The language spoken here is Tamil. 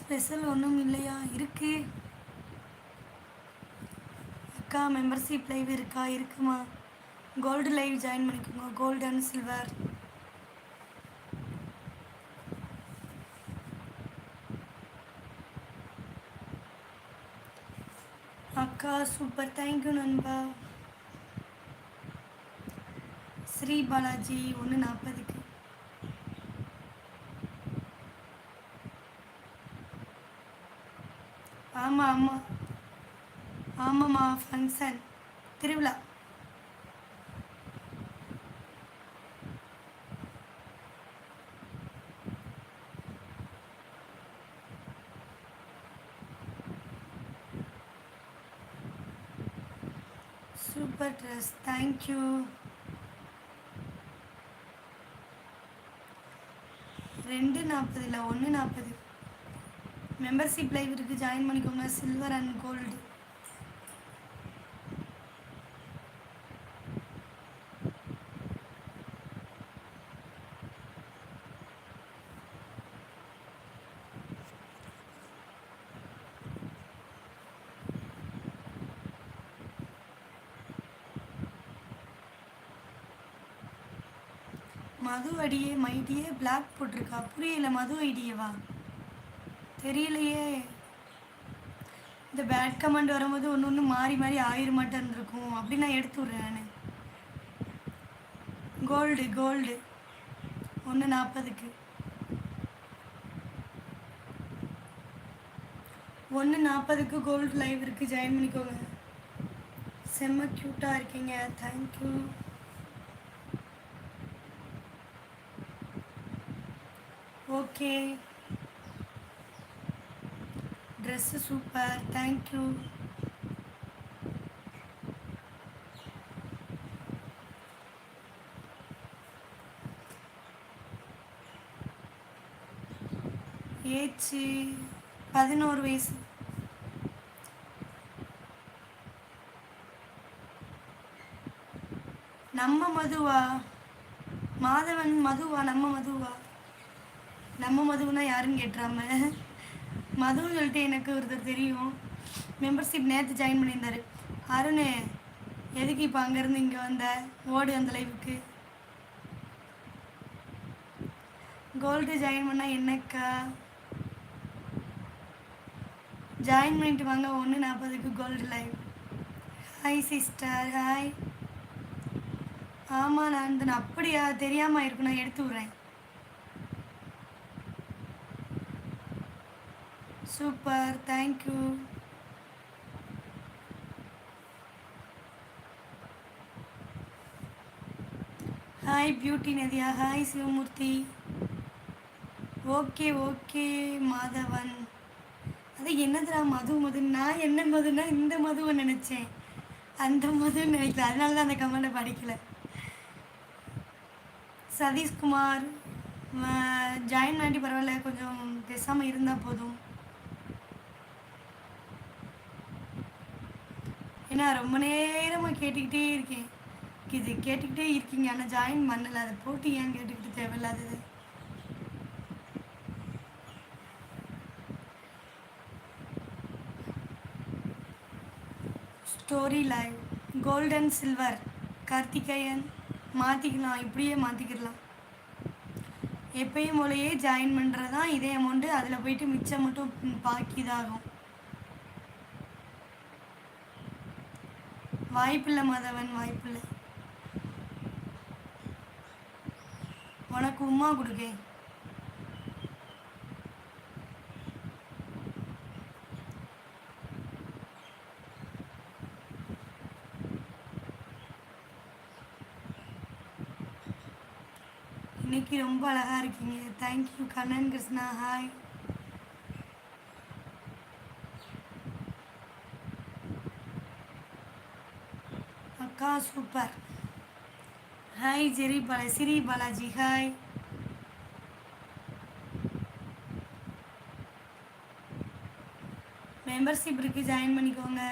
ஸ்பெஷல் ஒன்றும் இல்லையா? இருக்கு. அக்கா மெம்பர்ஷிப் லைவ் இருக்கா? இருக்குமா? கோல்டு லைவ் ஜாயின் பண்ணிக்கோங்க. கோல்டு அண்ட் சில்வர் அக்கா சூப்பர் தேங்க்யூ நண்பா. ஸ்ரீ பாலாஜி ஒன்று நாற்பதுக்கு ஆமாம் ஆமாம் ஆமாம்மா ஃபங்க்ஷன் திருவிழா. சூப்பர் ட்ரெஸ் தேங்க்யூ ரெண்டு நாற்பது இல்லை ஒன்று நாற்பது மெம்பர்ஷிப் லைவ் இருக்குது ஜாயின் பண்ணிக்கோங்க. சில்வர் அண்ட் கோல்டு மது அடியே மைடியே பிளாக் போட்டிருக்கா? புரியல மது ஐடியவா? தெரியலையே. இந்த பேட் கமெண்ட் வரும்போது ஒன்று ஒன்று மாறி மாறி ஆயிரம் மட்டும் இருந்திருக்கும் அப்படி நான் எடுத்து விட்றேன் நான். கோல்டு கோல்டு ஒன்று நாற்பதுக்கு ஒன்று நாற்பதுக்கு கோல்டு லைவ் இருக்குது ஜாயின் பண்ணிக்கோங்க. செம்ம க்யூட்டாக இருக்கீங்க. Thank you okay dress super thank you ஏச்சு பதினோரு வயசு. நம்ம மதுவா? மாதவன் மதுவா நம்ம மதுவா? நம்ம மதுவுனா யாருன்னு கேட்டுறாம? மதுன்னு சொல்லிட்டு எனக்கு ஒருத்தர் தெரியும். மெம்பர்ஷிப் நேற்று ஜாயின் பண்ணியிருந்தாரு. அருண் எதுக்கு இப்போ அங்கேருந்து இங்கே வந்த? ஓடு அந்த லைவுக்கு கோல்டு ஜாயின் பண்ணால் என்னக்கா? ஜாயின் பண்ணிட்டு வாங்க ஒன்று நாற்பதுக்கு gold live hi sister hi ஆமாம் நான் அப்படியா? தெரியாமல் இருக்கு நான் எடுத்து விட்றேன். Super thank you hi beauty Nadiya hi Sivamoorthy okay okay Madhavan அது என்னதுடா மது மது நான் என்ன மதுன்னா இந்த மதுவை நினச்சேன். அந்த மதுன்னு நினைக்கல. அதனால தான் அந்த கமெண்டை படிக்கல. சதீஷ்குமார் ஜாயின் ஆண்டி பரவாயில்ல. கொஞ்சம் பேசாமல் இருந்தால் போதும். ஏன்னா ரொம்ப நேரமாக கேட்டுக்கிட்டே இருக்கேன். இது கேட்டுக்கிட்டே இருக்கீங்க ஆனால் ஜாயின் பண்ணல. அதை போட்டு ஏன் கேட்டுக்கிட்டு தேவையில்லாதது? Story live golden silver Karthikeyan. மாற்றிக்கலாம் இப்படியே மாற்றிக்கிடலாம் எப்பயும் போலயே ஜாயின் பண்ணுறது தான் இதே அமௌண்ட்டு அதில் போயிட்டு மிச்சம் மட்டும் பாக்கி இதாகும் வாய்ப்பில்லை மாதவன் வாய்ப்பில்லை. உனக்கு உமா கொடுக்கேன் இன்னைக்கு ரொம்ப அழகா இருக்கீங்க. Thank you Kannan Krishna. Hi அக்கா super hi Jerry Bala Shri Balaji hi membership இருக்கு ஜாயின் பண்ணிக்கோங்க